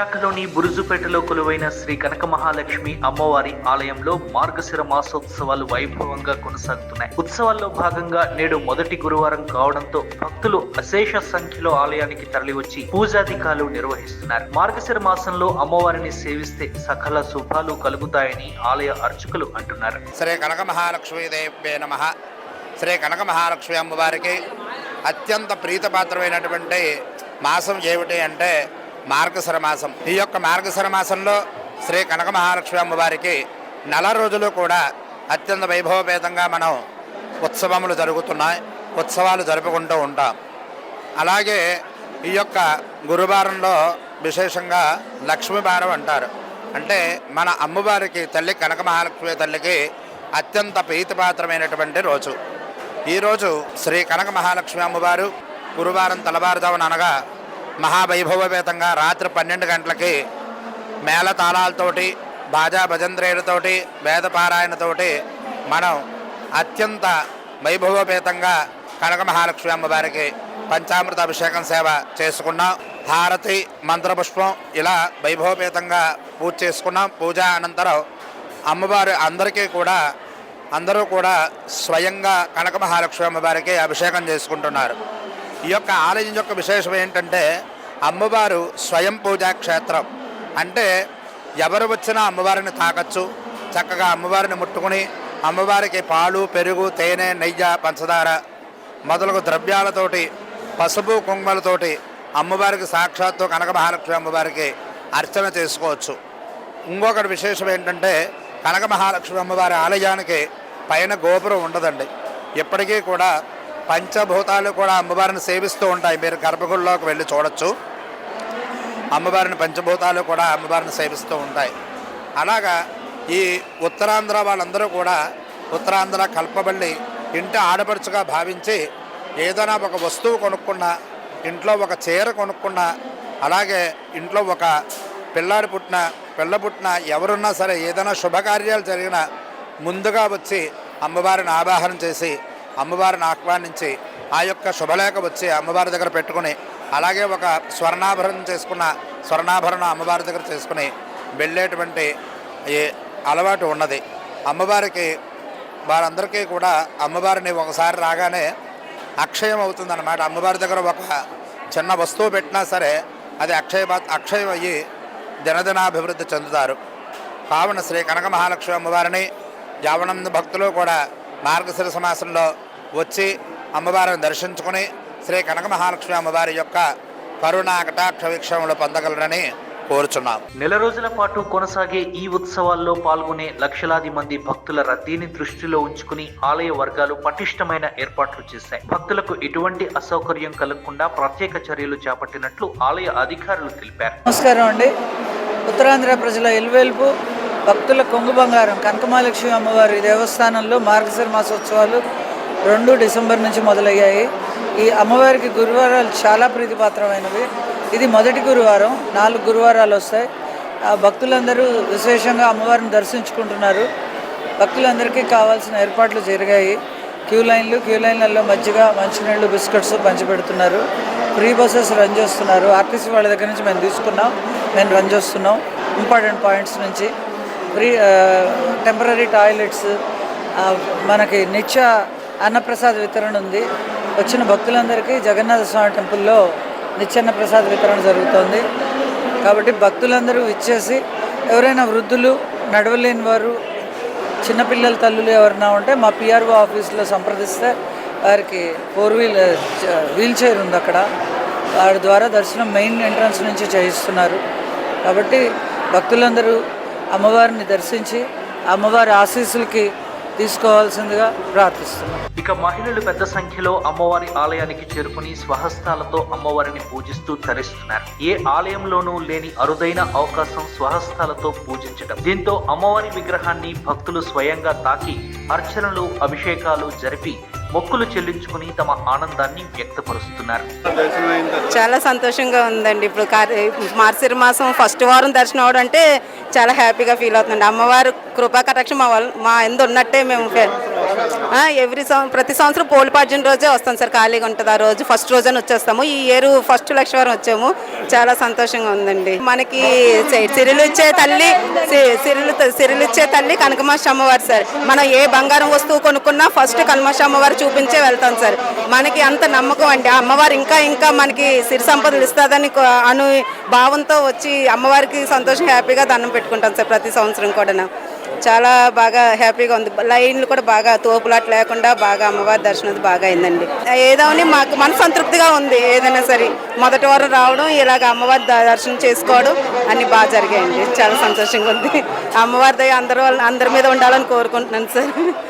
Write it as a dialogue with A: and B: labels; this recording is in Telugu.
A: విశాఖలోని బురుజుపేటలో కొలువైన శ్రీ కనక మహాలక్ష్మి అమ్మవారి ఆలయంలో మార్గశిర మాసోత్సవాలు వైభవంగా కొనసాగుతున్నాయి. ఉత్సవాల్లో భాగంగా నేడు మొదటి గురువారం కావడంతో భక్తులు అశేష సంఖ్యలో ఆలయానికి తరలివచ్చి పూజాధికాలు నిర్వహిస్తున్నారు. మార్గశిర మాసంలో అమ్మవారిని సేవిస్తే సకల శుభాలు కలుగుతాయని ఆలయ అర్చకులు అంటున్నారు.
B: శ్రీ కనక మహాలక్ష్మీదేవ్యే నమ. శ్రీ కనక మహాలక్ష్మి అమ్మవారికి అత్యంత ప్రీతపాత్రమైనటువంటి మాసం ఏమిటి అంటే మార్గశర మాసం ఈ యొక్క మార్గశర మాసంలో శ్రీ కనక మహాలక్ష్మి అమ్మవారికి నెల రోజులు కూడా అత్యంత వైభవపేతంగా మనం ఉత్సవములు జరుగుతున్నాయి. ఉత్సవాలు జరుపుకుంటూ ఉంటాం. అలాగే ఈ యొక్క గురువారంలో విశేషంగా లక్ష్మీవారం అంటారు. అంటే మన అమ్మవారికి తల్లి కనక మహాలక్ష్మి తల్లికి అత్యంత ప్రీతిపాత్రమైనటువంటి రోజు. ఈరోజు శ్రీ కనక మహాలక్ష్మి అమ్మవారు గురువారం తలవారుదామనగా అనగా మహావైభవపేతంగా రాత్రి పన్నెండు గంటలకి మేళతాళాలతోటి బాజా భజంత్రేయులతోటి వేదపారాయణతోటి మనం అత్యంత వైభవపేతంగా కనక మహాలక్ష్మి అమ్మవారికి పంచామృత అభిషేకం సేవ చేసుకున్నాం. హారతి మంత్రపుష్పం ఇలా వైభవపేతంగా పూజ చేసుకున్నాం. పూజ అనంతరం అమ్మవారు అందరికీ కూడా అందరూ కూడా స్వయంగా కనక మహాలక్ష్మి అమ్మవారికి అభిషేకం చేసుకుంటున్నారు. ఈ యొక్క ఆలయం యొక్క విశేషం ఏంటంటే అమ్మవారు స్వయం పూజా క్షేత్రం. అంటే ఎవరు వచ్చినా అమ్మవారిని తాకచ్చు. చక్కగా అమ్మవారిని ముట్టుకుని అమ్మవారికి పాలు పెరుగు తేనె నెయ్య పంచదార మొదలగు ద్రవ్యాలతోటి పసుపు కుంకుమలతోటి అమ్మవారికి సాక్షాత్తు కనక మహాలక్ష్మి అమ్మవారికి అర్చన చేసుకోవచ్చు. ఇంకొకటి విశేషం ఏంటంటే కనక మహాలక్ష్మి అమ్మవారి ఆలయానికి పైన గోపురం ఉండదండి. ఇప్పటికీ కూడా పంచభూతాలు కూడా అమ్మవారిని సేవిస్తూ ఉంటాయి. మీరు గర్భగుడిలోకి వెళ్ళి చూడొచ్చు. అమ్మవారిని పంచభూతాలు కూడా అమ్మవారిని సేవిస్తూ ఉంటాయి. అలాగా ఈ ఉత్తరాంధ్ర వాళ్ళందరూ కూడా ఉత్తరాంధ్ర కల్పబల్లి ఇంటి ఆడపడుచుగా భావించి ఏదైనా ఒక వస్తువు కొనుక్కున్నా ఇంట్లో ఒక చీర కొనుక్కున్నా అలాగే ఇంట్లో ఒక పిల్లాడి పుట్టిన పిల్ల పుట్టిన ఎవరున్నా సరే ఏదైనా శుభకార్యాలు జరిగినా ముందుగా వచ్చి అమ్మవారిని ఆవాహనం చేసి అమ్మవారిని ఆహ్వానించి ఆ యొక్క శుభలేఖ వచ్చి అమ్మవారి దగ్గర పెట్టుకుని అలాగే ఒక స్వర్ణాభరణం చేసుకున్న స్వర్ణాభరణం అమ్మవారి దగ్గర చేసుకుని వెళ్ళేటువంటి ఈ అలవాటు ఉన్నది. అమ్మవారికి వారందరికీ కూడా అమ్మవారిని ఒకసారి రాగానే అక్షయం అవుతుందన్నమాట. అమ్మవారి దగ్గర ఒక చిన్న వస్తువు పెట్టినా సరే అది అక్షయ అక్షయం అయ్యి దినదినాభివృద్ధి చెందుతారు. కావున శ్రీ కనక మహాలక్ష్మి అమ్మవారిని యావనంద భక్తులు కూడా మార్గశిర సమాసంలో వచ్చి అమ్మవారిని దర్శించుకుని శ్రీ కనక మహాలక్ష్మి అమ్మవారి యొక్క కరుణా కటాక్ష వీక్షణలు పొందగలరని కోరుచున్నాం.
A: నెల రోజుల పాటు కొనసాగే ఈ ఉత్సవాల్లో పాల్గొనే లక్షలాది మంది భక్తుల రద్దీని దృష్టిలో ఉంచుకుని ఆలయ వర్గాలు పటిష్టమైన ఏర్పాట్లు చేశాయి. భక్తులకు ఎటువంటి అసౌకర్యం కలగకుండా ప్రత్యేక చర్యలు చేపట్టినట్లు ఆలయ అధికారులు తెలిపారు.
C: నమస్కారం అండి. ఉత్తరాంధ్ర ప్రజల ఎల్వేల్పు భక్తుల కొంగు బంగారం కనకమహాలక్ష్మి అమ్మవారి దేవస్థానంలో మార్గశిర మాసోత్సవాలు రెండు డిసెంబర్ నుంచి మొదలయ్యాయి. ఈ అమ్మవారికి గురువారాలు చాలా ప్రీతిపాత్రమైనవి. ఇది మొదటి గురువారం నాలుగు గురువారాలు వస్తాయి. ఆ భక్తులందరూ విశేషంగా అమ్మవారిని దర్శించుకుంటున్నారు. భక్తులందరికీ కావాల్సిన ఏర్పాట్లు జరిగాయి. క్యూ లైన్లు క్యూ లైన్లలో మజ్జిగ మంచినీళ్ళు బిస్కెట్స్ పంచిపెడుతున్నారు. ఫ్రీ బస్సెస్ రన్ చేస్తున్నారు. ఆర్టీసీ వాళ్ళ దగ్గర నుంచి మేము తీసుకున్నాం. మేము రన్ చేస్తున్నాం. ఇంపార్టెంట్ పాయింట్స్ నుంచి. ఫ్రీ టెంపరీ టాయిలెట్స్ మనకి నిత్య అన్నప్రసాద్ వితరణ ఉంది. వచ్చిన భక్తులందరికీ జగన్నాథ స్వామి టెంపుల్లో నిచ్చెన్న ప్రసాద వితరణ జరుగుతోంది. కాబట్టి భక్తులందరూ ఇచ్చేసి ఎవరైనా వృద్ధులు నడవలేని వారు చిన్నపిల్లల తల్లులు ఎవరైనా ఉంటే మా పిఆర్ఓ ఆఫీస్లో సంప్రదిస్తే వారికి ఫోర్ వీల్ వీల్ చైర్ ఉంది అక్కడ. వారి ద్వారా దర్శనం మెయిన్ ఎంట్రన్స్ నుంచి చేయిస్తున్నారు. కాబట్టి భక్తులందరూ అమ్మవారిని దర్శించి అమ్మవారి ఆశీస్సులకి తీసుకోవాల్సిందిగా ప్రార్థిస్తున్నాం.
A: ఇక మహిళలు పెద్ద సంఖ్యలో అమ్మవారి ఆలయానికి చేరుకుని స్వహస్తాలతో అమ్మవారిని పూజిస్తూ తరిస్తున్నారు. ఏ ఆలయంలోనూ లేని అరుదైన అవకాశం స్వహస్తాలతో పూజించడం దీంతో అమ్మవారి విగ్రహాన్ని భక్తులు స్వయంగా తాకి అర్చనలు అభిషేకాలు జరిపి మొక్కులు చెల్లించుకుని తమ ఆనందాన్ని వ్యక్తపరుస్తున్నారు.
D: చాలా సంతోషంగా ఉందండి. ఇప్పుడు కార్య మాసం ఫస్ట్ వారం దర్శనం అవడం అంటే చాలా హ్యాపీగా ఫీల్ అవుతుందండి. అమ్మవారు కృపా కటాక్షం మా వాళ్ళ మా ఎందు ఉన్నట్టే మేము ఎవ్రీ సం ప్రతి సంవత్సరం పోలిపాడ్యం రోజే వస్తాం సార్ ఖాళీగా ఉంటుంది ఆ రోజు. ఫస్ట్ రోజున వచ్చేస్తాము. ఈ ఇయర్ ఫస్ట్ లక్షవారం వచ్చాము. చాలా సంతోషంగా ఉందండి. మనకి సిరిలు సిరులు ఇచ్చే తల్లి సిరిలు సిరులు సిరులు ఇచ్చే తల్లి కనకమాష అమ్మవారు సార్. మనం ఏ బంగారం వస్తువు కొనుక్కున్నా ఫస్ట్ కనకమాష అమ్మవారు చూపించే వెళ్తాం సార్. మనకి అంత నమ్మకం అండి. అమ్మవారు ఇంకా ఇంకా మనకి సిరి సంపదలు ఇస్తుందని కో- అను భావంతో వచ్చి అమ్మవారికి సంతోషం హ్యాపీగా దండం పెట్టుకుంటాం సార్ ప్రతి సంవత్సరం కూడా చాలా బాగా హ్యాపీగా ఉంది. లైన్లు కూడా బాగా తోపులాట లేకుండా బాగా అమ్మవారి దర్శనం అది బాగా అయిందండి. ఏదోని మాకు మన సంతృప్తిగా ఉంది ఏదైనా సరే. మొదటి వారం రావడం ఇలాగ అమ్మవారి దర్శనం చేసుకోవడం అన్ని బాగా జరిగాయండి. చాలా సంతోషంగా ఉంది. అమ్మవారి దయ అందరి అందరి మీద ఉండాలని కోరుకుంటున్నాను సార్.